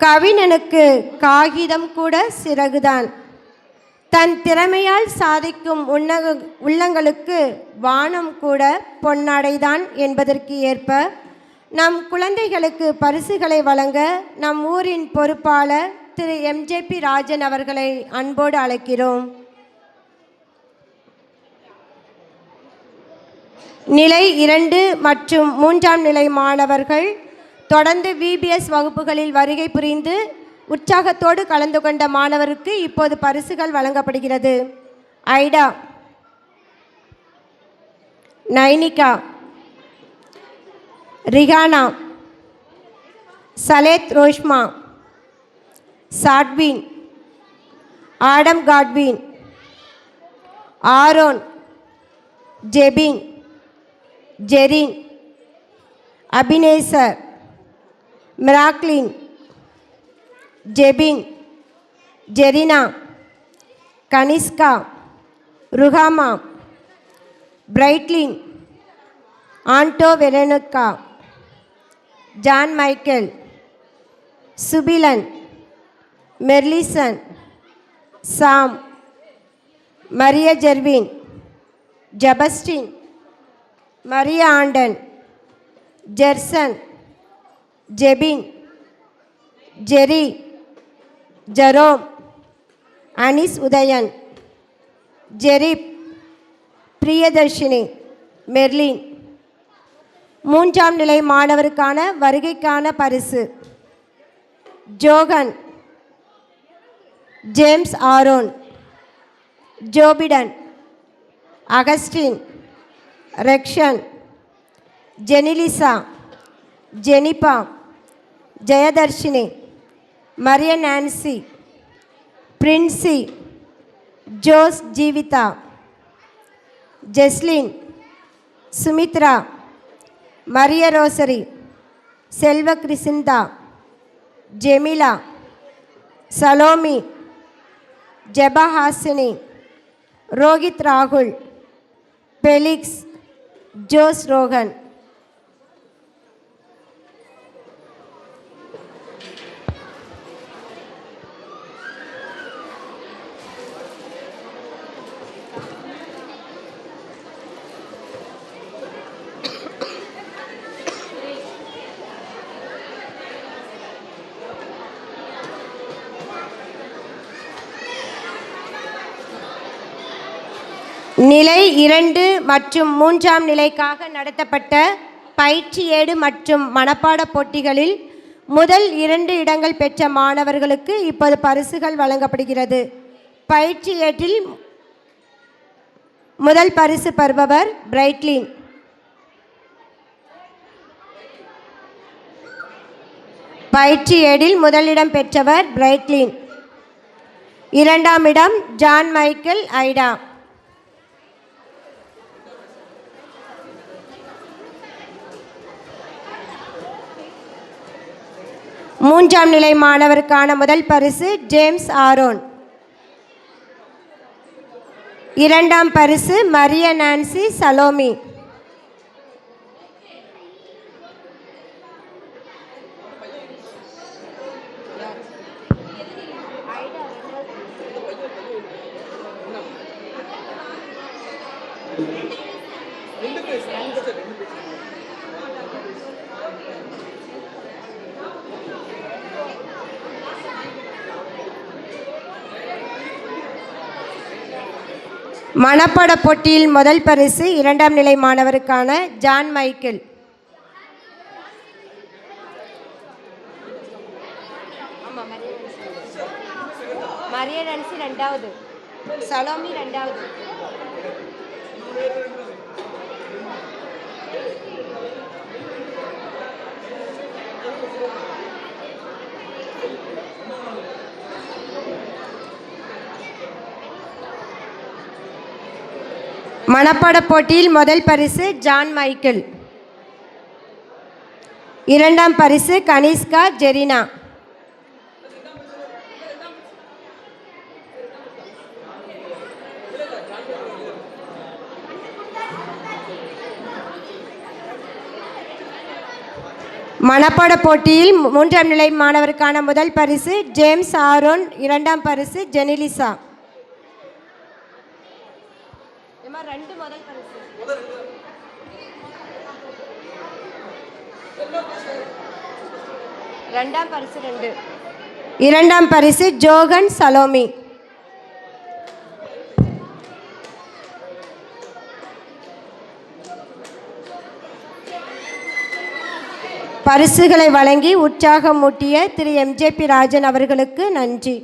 கவிஞனுக்கு காகிதம் கூட சிறகுதான். தன் திறமையால் சாதிக்கும் உன்னக உள்ளங்களுக்கு வானம் கூட பொன்னாடைதான் என்பதற்கு ஏற்ப நம் குழந்தைகளுக்கு பரிசுகளை வழங்க நம் ஊரின் பொறுப்பாளர் திரு எம்ஜேபி ராஜன் அவர்களை அன்போடு அழைக்கிறோம். நிலை இரண்டு மற்றும் மூன்றாம் நிலை மாணவர்கள் தொடர்ந்து விபிஎஸ் வகுப்புகளில் வருகை புரிந்து உற்சாகத்தோடு கலந்து கொண்ட மாணவருக்கு இப்போது பரிசுகள் வழங்கப்படுகிறது. Aida. Nainika. Rikana Saleth Roshma. Sadwin. Adam Godwin. Aaron. Jebin. Jerin. Abinesar. Miraclin Jebin Jerina Kanishka Ruhama Brightlin Anto Veronica John Michael Subilan Merlison Sam Maria Jervin Jabastin Maria Anton Jerson Jebin Jerry Jerome Anis Udhayan Jerif Priyadharshini Merlin. மூன்றாம் நிலை மாணவருக்கான வருகைக்கான பரிசு. Johan James Aaron. Jobidan Augustin Rekshan. Jenilisa Jeniba. Jayadharshini Maria Nancy Princy Jose Jeevitha Jaslin Sumitra Maria Rosary Selva Chrisinda Jemila Salomi Jabahasini Rohit Rahul Felix Jose Rohan நிலை இரண்டு மற்றும் மூன்றாம் நிலைக்காக நடத்தப்பட்ட பயிற்சி ஏடு மற்றும் மனப்பாட போட்டிகளில் முதல் இரண்டு இடங்கள் பெற்ற மாணவர்களுக்கு இப்போது பரிசுகள் வழங்கப்படுகிறது. பயிற்சி ஏட்டில் முதல் பரிசு பெறுபவர் பிரைட்லின். பயிற்சி ஏடில் முதலிடம் பெற்றவர் பிரைட்லின். இரண்டாம் இடம் ஜான் மைக்கேல் ஐடா. மூன்றாம் நிலை மாணவருக்கான முதல் பரிசு ஜேம்ஸ் ஆரோன். இரண்டாம் பரிசு மரிய நான்சி சலோமி. மனப்பாட போட்டியில் முதல் பரிசு இரண்டாம் நிலை மாணவருக்கான ஜான் மைக்கேல். மரிய ரெண்டாவது. சலோமி ரெண்டாவது. மனப்பாட போட்டியில் முதல் பரிசு ஜான் மைக்கேல். இரண்டாம் பரிசு கனிஷ்கா ஜெரினா. மனப்பாட போட்டியில் மூன்றாம் நிலை மாணவருக்கான முதல் பரிசு ஜேம்ஸ் ஆரோன் இரண்டாம் பரிசு ஜெனிலிசா. ரெண்டு முதல் பரிசு. ரெண்டாம் பரிசு. ரெண்டு. இரண்டாம் பரிசு ஜோகன் சலோமி. பரிசுகளை வழங்கி உற்சாகமூட்டிய திரு எம்ஜேபி ராஜன் அவர்களுக்கு நன்றி.